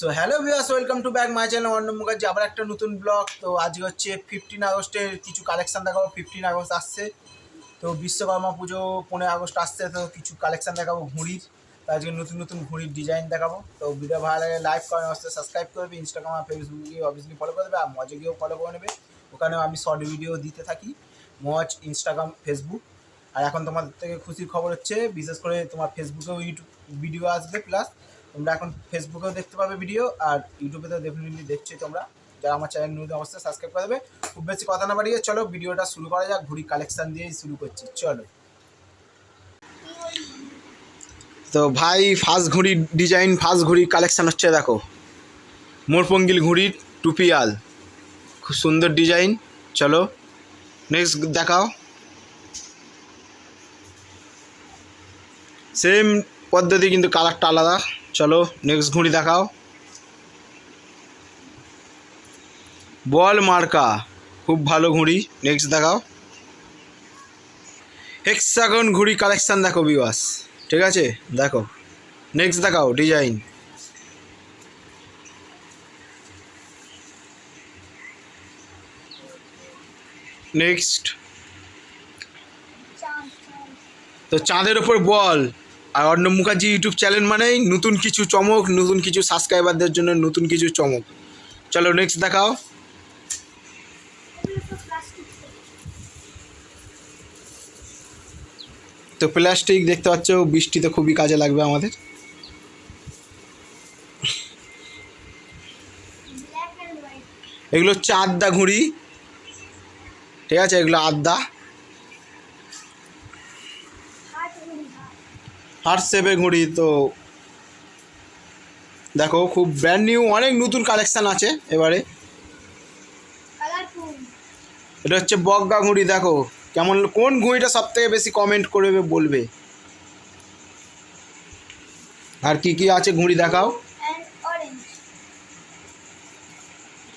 So hello viewers welcome to back my channel Arnab Mukherjee আবার একটা নতুন blog তো আজকে হচ্ছে ফিফটিন আগস্টের কিছু কালেকশন দেখাবো। ফিফটিন আগস্ট আসছে। তো বিশ্বকর্মা পুজো পনেরো আগস্ট আসছে, তো কিছু কালেকশান দেখাবো ঘুড়ির। তো আজকে নতুন নতুন ঘুড়ির ডিজাইন দেখাবো। তো ভিডিও ভালো লাগে লাইক করেন অবশ্যই সাবস্ক্রাইব করবে ইনস্টাগ্রাম আর ফেসবুক গিয়ে অবভিয়াসলি ফলো করে দেবে আর মজে গিয়েও ফলো করে নেবে। ওখানেও আমি শর্ট ভিডিও দিতে থাকি। মজ ইনস্টাগ্রাম ফেসবুক আর এখন তোমাদের থেকে খুশির খবর হচ্ছে, বিশেষ করে তোমার ফেসবুকেও ইউটিউব ভিডিও আসবে। প্লাস তোমরা এখন ফেসবুকেও দেখতে পাবে ভিডিও আর ইউটিউবে তো ডেফিনেটলি দেখছোই তোমরা। যারা আমার চ্যানেল নতুন অবশ্যই সাবস্ক্রাইব করে দেবে, খুব বেশি কথা না বাড়িয়ে চলো ভিডিওটা শুরু করা যাক ঘুড়ি কালেকশন দিয়েই শুরু করছি, চলো। তো ভাই ফার্স্ট ঘুড়ি ডিজাইন ফার্স্ট ঘুড়ি কালেকশন হচ্ছে দেখো। মোরপঙ্গিল ঘুড়ির টুপিয়াল। খুব সুন্দর ডিজাইন চলো। নেক্সট দেখাও। সেম পদ্ধতি কিন্তু কালারটা আলাদা। চলো নেক্সট ঘুড়ি দেখাও। বল মার্কা, খুব ভালো ঘুড়ি নেক্সট দেখাও। হেক্সাগন ঘুড়ি কালেকশান দেখো বিবাস ঠিক আছে? দেখো নেক্সট দেখাও ডিজাইন নেক্সট তো চাঁদের ওপর বল আর অর্ণব মুখার্জি ইউটিউব চ্যানেল মানেই নতুন কিছু চমক, নতুন কিছু সাবস্ক্রাইবারদের জন্য নতুন কিছু চমক। চলো নেক্সট দেখাও। তো প্লাস্টিক দেখতে পাচ্ছ বৃষ্টিতে খুবই কাজে লাগবে আমাদের। এগুলো হচ্ছে আদ্যা ঘুড়ি। ঠিক আছে, এগুলো আদ্যা হার্ট শেপের ঘুড়ি তো দেখো খুব ব্র্যান্ড নিউ অনেক নতুন কালেকশান আছে এবারে। এটা হচ্ছে বগগা ঘুড়ি দেখো। কেমন কোন ঘুড়িটা সব থেকে বেশি কমেন্ট করবে বলবে। আর কি কি আছে ঘুড়ি দেখাও?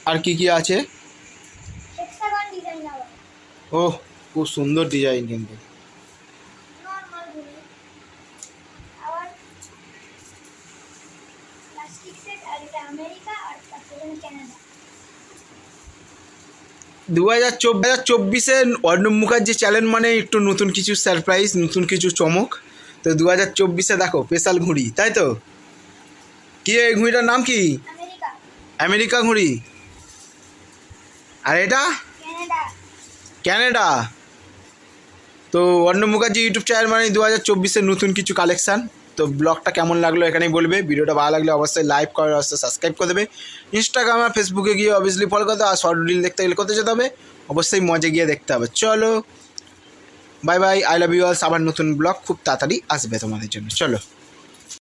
আর কি কি আছে? ওহ খুব সুন্দর ডিজাইন কিন্তু। দু হাজার চব্বিশ চব্বিশে অর্ণব মুখার্জি চ্যানেল মানে একটু নতুন কিছু সারপ্রাইজ নতুন কিছু চমক। তো দু হাজার চব্বিশে দেখো স্পেশাল ঘুড়ি তাই তো? কি এই ঘুড়িটার নাম কি? আমেরিকা। ঘুড়ি। আর এটা? ক্যানাডা তো অর্ণব মুখার্জি ইউটিউব চ্যানেল মানে দু হাজার চব্বিশের নতুন কিছু কালেকশান তো ব্লগটা কেমন লাগল এখানেই বলবে। ভিডিওটা ভালো লাগলে অবশ্যই লাইক করে, অবশ্যই সাবস্ক্রাইব করে দেবে। ইনস্টাগ্রাম আর ফেসবুকে গিয়ে অবভিয়াসলি ফলো করতে আর শর্ট রিল দেখতে গেলে করতে যেতে হবে। অবশ্যই মজা গিয়ে দেখতে হবে। চলো bye bye I love you all আবার নতুন ব্লগ খুব তাড়াতাড়ি আসবে তোমাদের জন্য। চলো।